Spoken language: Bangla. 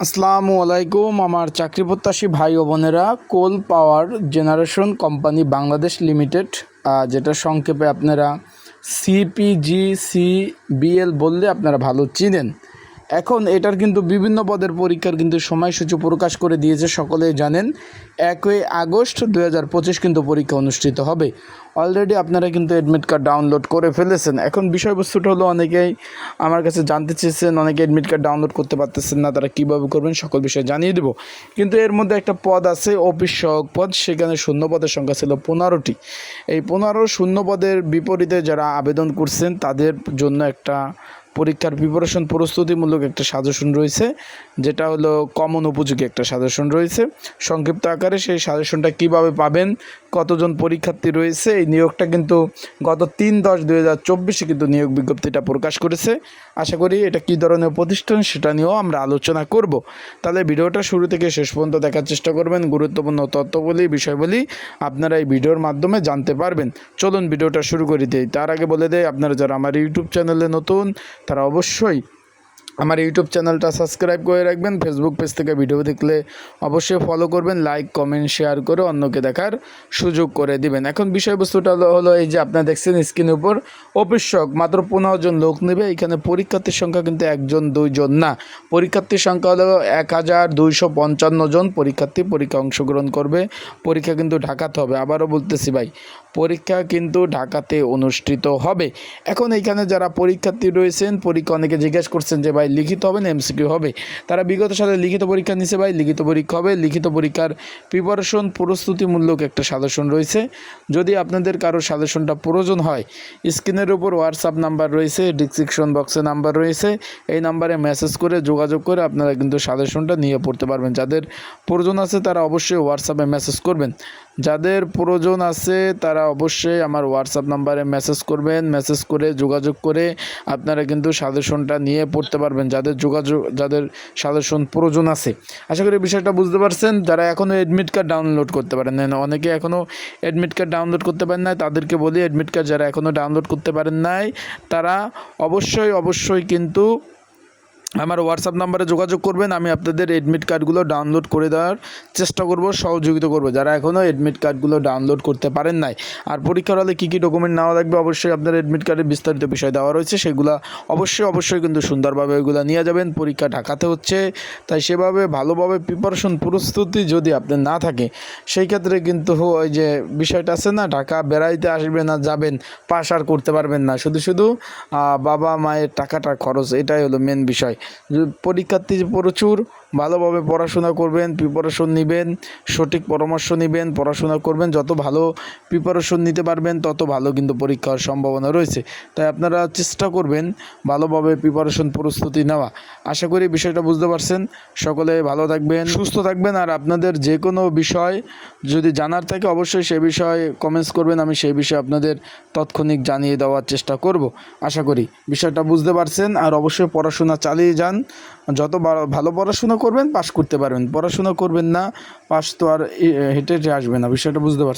আসসালামু আলাইকুম, আমার চাকরি প্রত্যাশী ভাই ও বোনেরা। Coal power generation company Bangladesh limited যেটা সংক্ষেপে আপনারা সিপিজি সিবিএল বললে আপনারা ভালো চিনেন। এখন এটার কিন্তু বিভিন্ন পদের পরীক্ষার কিন্তু সময়সূচি প্রকাশ করে দিয়েছে, সকলেই জানেন। একই আগস্ট দু হাজার পঁচিশ কিন্তু পরীক্ষা অনুষ্ঠিত হবে। অলরেডি আপনারা কিন্তু অ্যাডমিট কার্ড ডাউনলোড করে ফেলেছেন। এখন বিষয়বস্তুটা হলো অনেকেই আমার কাছে জানতে চেয়েছেন, অনেকে অ্যাডমিট কার্ড ডাউনলোড করতে পারতেছেন না, তারা কীভাবে করবেন সকল বিষয়ে জানিয়ে দেবো। কিন্তু এর মধ্যে একটা পদ আছে অফিস সহক পদ, সেখানে শূন্য পদের সংখ্যা ছিল পনেরোটি। এই পনেরো শূন্য পদের বিপরীতে যারা আবেদন করছেন, তাদের জন্য একটা পরীক্ষার প্রিপারেশন প্রস্তুতিমূলক একটা সাজেশন রয়েছে, যেটা হলো কমন উপযোগী একটা সাজেশন রয়েছে। সংক্ষিপ্ত আকারে সেই সাজেশনটা কীভাবে পাবেন, কতজন পরীক্ষার্থী রয়েছে, এই নিয়োগটা কিন্তু গত তিন দশ দুই হাজার চব্বিশে কিন্তু নিয়োগ বিজ্ঞপ্তিটা প্রকাশ করেছে। আশা করি এটা কী ধরনের প্রতিষ্ঠান সেটা নিয়েও আমরা আলোচনা করব। তাহলে ভিডিওটা শুরু থেকে শেষ পর্যন্ত দেখার চেষ্টা করবেন। গুরুত্বপূর্ণ তথ্যবলী বিষয়গুলি আপনারা এই ভিডিওর মাধ্যমে জানতে পারবেন। চলুন ভিডিওটা শুরু করে দিই। তার আগে বলে দেয় আপনারা যারা আমার ইউটিউব চ্যানেলে নতুন তারা অবশ্যই আমার ইউটিউব চ্যানেলটা সাবস্ক্রাইব করে রাখবেন। ফেসবুক পেজ থেকে ভিডিও দেখলে অবশ্যই ফলো করবেন লাইক কমেন্ট শেয়ার করে অন্যকে দেখার সুযোগ করে দিবেন। এখন বিষয়বস্তুটা হলো এই যে আপনারা দেখছেন স্ক্রিনের উপর অফিসক মাত্র পনেরো জন লোক নেবে। এখানে পরীক্ষার্থীর সংখ্যা কিন্তু একজন, দুইজন না। পরীক্ষার্থীর সংখ্যা হলো এক হাজার দুইশো পঞ্চান্ন জন। পরীক্ষার্থী পরীক্ষা অংশগ্রহণ করবে। পরীক্ষা কিন্তু ঢাকাতে হবে। আবারও বলতেছি ভাই, পরীক্ষা কিন্তু ঢাকাতে অনুষ্ঠিত হবে। এখন এইখানে যারা পরীক্ষার্থী রয়েছেন, পরীক্ষা অনেকে জিজ্ঞেস করছেন যে ভাই লিখিত হবে না এমসিকিউ হবে। তারা বিগত সালে লিখিত পরীক্ষা নিছে ভাই, লিখিত পরীক্ষা হবে। লিখিত পরীক্ষার প্রিপারেশন প্রস্তুতিমূলক একটা সাজেশন রয়েছে। যদি আপনাদের কারও সাজেশনটা প্রয়োজন হয়, স্ক্রিনের উপর হোয়াটসঅ্যাপ নাম্বার রয়েছে ডিসক্রিপশন বক্সে নাম্বার রয়েছে। এই নাম্বারে মেসেজ করে যোগাযোগ করে আপনারা কিন্তু সাজেশনটা নিয়ে পড়তে পারবেন। যাদের প্রয়োজন আছে, তারা অবশ্যই হোয়াটসঅ্যাপে মেসেজ করবেন। যাদের প্রয়োজন আছে, তারা অবশ্যই আমার হোয়াটসঅ্যাপ নাম্বারে মেসেজ করবেন। মেসেজ করে, যোগাযোগ করে আপনারা কিন্তু সাজেশনটা নিয়ে পড়তে পারবেন, যাদের যোগাযোগ, যাদের সাজেশন প্রয়োজন আছে। আশা করি বিষয়টা বুঝতে পারছেন, যারা এখনও অ্যাডমিট কার্ড ডাউনলোড করতে পারেন না অনেকে এখনও অ্যাডমিট কার্ড ডাউনলোড করতে পারেন নাই, তাদেরকে বলি অ্যাডমিট কার্ড যারা এখনও ডাউনলোড করতে পারেন নাই, তারা অবশ্যই অবশ্যই কিন্তু আমার হোয়াটসঅ্যাপ নাম্বারে যোগাযোগ করবেন, আমি আপনাদের এডমিট কার্ডগুলো ডাউনলোড করে দেওয়ার চেষ্টা করব, সহযোগিতা করব। যারা এখনও এডমিট কার্ডগুলো ডাউনলোড করতে পারেন নাই, আর পরীক্ষার হলে কী কী ডকুমেন্ট নেওয়া লাগবে অবশ্যই আপনার এডমিট কার্ডের বিস্তারিত বিষয় দেওয়া রয়েছে, সেগুলো অবশ্যই অবশ্যই কিন্তু সুন্দরভাবে ওইগুলো নিয়ে যাবেন। পরীক্ষা ঢাকাতে হচ্ছে, তাই সেভাবে ভালোভাবে প্রিপারেশন প্রস্তুতি যদি আপনার না থাকে, সেই ক্ষেত্রে কিন্তু ওই যে বিষয়টা আছে না ঢাকা বেড়াইতে আসবেন না, যাবেন পাস আর করতে পারবেন না। শুধু শুধু বাবা মায়ের টাকাটা খরচ, এটাই হলো মেন বিষয়। পরীক্ষার্থী যে প্রচুর ভালোভাবে পড়াশোনা করবেন প্রিপারেশন নেবেন, সঠিক পরামর্শ নেবেন, পড়াশোনা করবেন। যত ভালো প্রিপারেশন নিতে পারবেন, তত ভালো কিন্তু পরীক্ষার সম্ভাবনা রয়েছে। তাই আপনারা চেষ্টা করবেন ভালোভাবে প্রিপারেশন প্রস্তুতি নেওয়া। আশা করি বিষয়টা বুঝতে পারছেন। সকলে ভালো থাকবেন, সুস্থ থাকবেন। আর আপনাদের যে কোনো বিষয় যদি জানার থাকে, অবশ্যই সে বিষয়ে কমেন্টস করবেন। আমি সেই বিষয়ে আপনাদের তাৎক্ষণিক জানিয়ে দেওয়ার চেষ্টা করব। আশা করি বিষয়টা বুঝতে পারছেন। আর অবশ্যই পড়াশোনা চালিয়ে যান। যত ভালো পড়াশোনা করবেন, পাশ করতে পারবেন। পড়াশোনা করবেন না, পাশ তো আর হেঁটে হেঁটে আসবে না, বিষয়টা বুঝতে পারছেন?